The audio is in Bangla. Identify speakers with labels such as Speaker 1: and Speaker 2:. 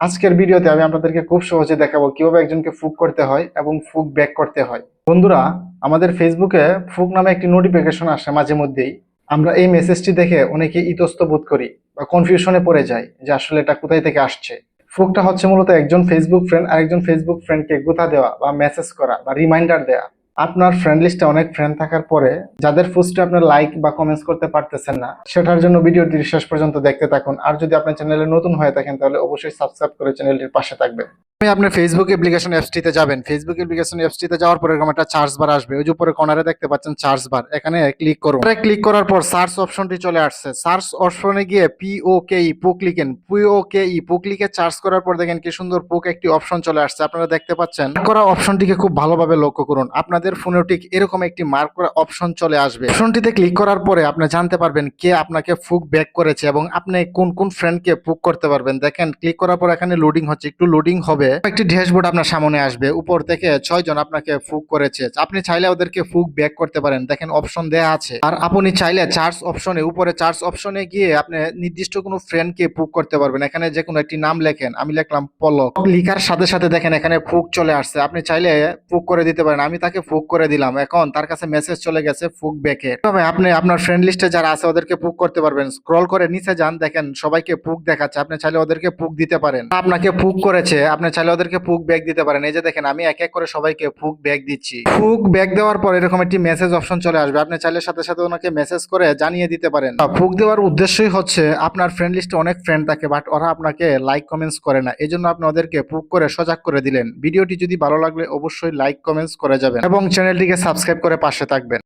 Speaker 1: আজকের ভিডিওতে আমি আপনাদেরকে খুব সহজে দেখাবো কীভাবে একজনকে ফুক করতে হয় এবং ফুক ব্যাক করতে হয়। বন্ধুরা, আমাদের ফেসবুকে ফুক নামে একটি নোটিফিকেশন আসে মাঝে মধ্যেই। আমরা এই মেসেজটি দেখে অনেকে ইতস্ত বোধ করি বা কনফিউশনে পড়ে যাই যে আসলে এটা কোথায় থেকে আসছে। ফুকটা হচ্ছে মূলত একজন ফেসবুক ফ্রেন্ড আরেকজন ফেসবুক ফ্রেন্ডকে গোথা দেওয়া বা মেসেজ করা বা রিমাইন্ডার দেওয়া আপনার ফ্রেন্ড লিস্টে অনেক ফ্রেন্ড থাকার পরে যাদের পোস্টে আপনার লাইক বা কমেন্টস করতে পারতেছেন না, সেটার জন্য ভিডিওটি শেষ পর্যন্ত দেখতে থাকুন। আর যদি আপনার চ্যানেলে নতুন হয়ে থাকেন, তাহলে অবশ্যই সাবস্ক্রাইব করে চ্যানেলটির পাশে থাকবেন। আপনি আপনার ফেসবুক অ্যাপ্লিকেশন অ্যাপসটিতে যাবেন। ফেসবুক অ্যাপ্লিকেশন অ্যাপসটিতে যাওয়ার পরে এরকম একটা চার্জ বার আসবে। ওই যে উপরে কর্নারে দেখতে পাচ্ছেন চার্জ বার এখানে ক্লিক করুন। ক্লিক করার পর সার্চ অপশনটি চলে আসছে। সার্চ অপশনে গিয়ে পি ও কে ই পুক লিখেন। ও কে ই পুক লিখে চার্জ করার পর দেখেন কি সুন্দর পুক একটি অপশন চলে আসছে। আপনারা দেখতে পাচ্ছেন করা অপশনটিকে খুব ভালোভাবে লক্ষ্য করুন। আপনাদের ফোনেও ঠিক এরকম একটি মার্ক করা অপশন চলে আসবে। অপশনটিতে ক্লিক করার পরে আপনি জানতে পারবেন কে আপনাকে ফুক ব্যাক করেছে এবং আপনি কোন কোন ফ্রেন্ডকে পুক করতে পারবেন। দেখেন ক্লিক করার পর এখানে লোডিং হচ্ছে। একটু লোডিং হবে। একটি ড্যাশবোর্ড আপনার সামনে আসবে। উপর থেকে ছয় জন আপনাকে ফুক করেছে। আপনি চাইলে ওদেরকে ফুক ব্যাক করতে পারেন। দেখেন অপশন দেয়া আছে। আর আপনি চাইলে চার্জ অপশনে, উপরে চার্জ অপশনে গিয়ে আপনি নির্দিষ্ট কোনো ফ্রেন্ডকে ফুক করতে পারবেন। এখানে যে কোনো একটি নাম লেখেন। আমি লিখলাম পলক। লিখার সাথে সাথে দেখেন এখানে ফুক চলে আসছে। আপনি চাইলে ফুক করে দিতে পারেন। আমি তাকে ফুক করে দিলাম। এখন তার কাছে মেসেজ চলে গেছে ফুক ব্যাকে তবে আপনি আপনার ফ্রেন্ড লিস্টে যারা আছে, ওদেরকে ফুক করতে পারবেন। স্ক্রল করে নিচে যান। দেখেন সবাইকে ফুক দেখাচ্ছে। আপনি চাইলে ওদেরকে ফুক দিতে পারেন। আপনাকে ফুক করেছে। আপনি চাইলে ওদেরকে পুক ব্যাগ দিতে পারেন। এই যে দেখেন, আমি এক এক করে সবাইকে ফুক ব্যাগ দিচ্ছি। ফুক ব্যাগ দেওয়ার পর এরকম একটি মেসেজ অপশন চলে আসবে। আপনি চাইলে সাথে সাথে ওনাকে মেসেজ করে জানিয়ে দিতে পারেন। ফুক দেওয়ার উদ্দেশ্যই হচ্ছে আপনার ফ্রেন্ড লিস্টে অনেক ফ্রেন্ড থাকে বাট ওরা আপনাকে লাইক কমেন্টস করে না। এই জন্য আপনি ওদেরকে পুক করে সজাগ করে দিলেন। ভিডিওটি যদি ভালো লাগলে অবশ্যই লাইক কমেন্টস করে যাবেন এবং চ্যানেলটিকে সাবস্ক্রাইব করে পাশে থাকবেন।